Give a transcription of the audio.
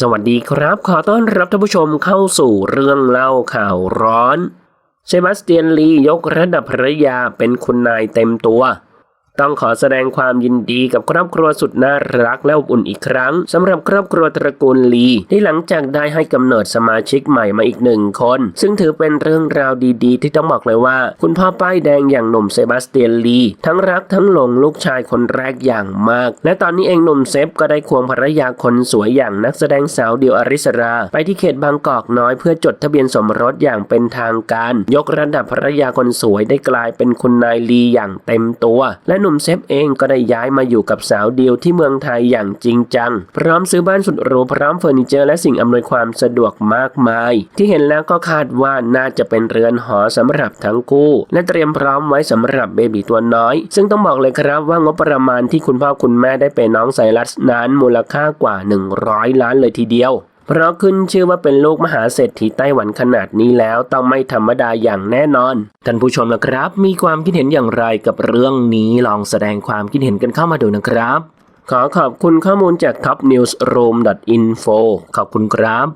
สวัสดีครับ ขอต้อนรับท่านผู้ชมเข้าสู่เรื่องเล่าข่าวร้อน เซบาสเตียนลียกระดับภรรยาเป็นคุณนายเต็มตัว ต้องขอแสดงความยินดีกับครอบครัวสุดน่ารักและอบอุ่นอีกครั้งสำหรับครอบครัวตระกูลลีที่หลังจากได้ให้กำเนิดสมาชิกใหม่มาอีกหนึ่งคน ซึ่งถือเป็นเรื่องราวดีๆ ที่ต้องบอกเลยว่า คุณพ่อป้ายแดงอย่างหนุ่มเซบาสเตียนลีทั้งรักทั้งหลงลูกชายคนแรกอย่างมาก และตอนนี้เองหนุ่มเซฟก็ได้ควงภรรยาคนสวยอย่างนักแสดงสาวเดียวอริสรา ไปที่เขตบางกอกน้อยเพื่อจดทะเบียนสมรสอย่างเป็นทางการ ยกระดับภรรยาคนสวยได้กลายเป็นคุณนายลีอย่างเต็มตัว และนุ่มเซฟเองก็ได้ย้ายมาอยู่กับสาวเดียวที่เมืองไทยอย่างจริงจัง พร้อมซื้อบ้านสุดหรูพร้อมเฟอร์นิเจอร์และสิ่งอำนวยความสะดวกมากมาย ที่เห็นแล้วก็คาดว่าน่าจะเป็นเรือนหอสำหรับทั้งคู่ และเตรียมพร้อมไว้สำหรับเบบีตัวน้อย ซึ่งต้องบอกเลยครับว่างบประมาณที่คุณพ่อคุณแม่ได้เป็นน้องไซรัสนั้นมูลค่ากว่า 100 ล้านเลยทีเดียว เพราะขึ้นชื่อว่าเป็นลูกมหาเศรษฐีไต้หวันขนาดนี้แล้วต้องไม่ธรรมดาอย่างแน่นอน ท่านผู้ชมนะครับ มีความคิดเห็นอย่างไรกับเรื่องนี้ลองแสดงความคิดเห็นกันเข้ามาดูนะครับ ขอขอบคุณข้อมูลจาก topnewsroom.info ขอบคุณครับ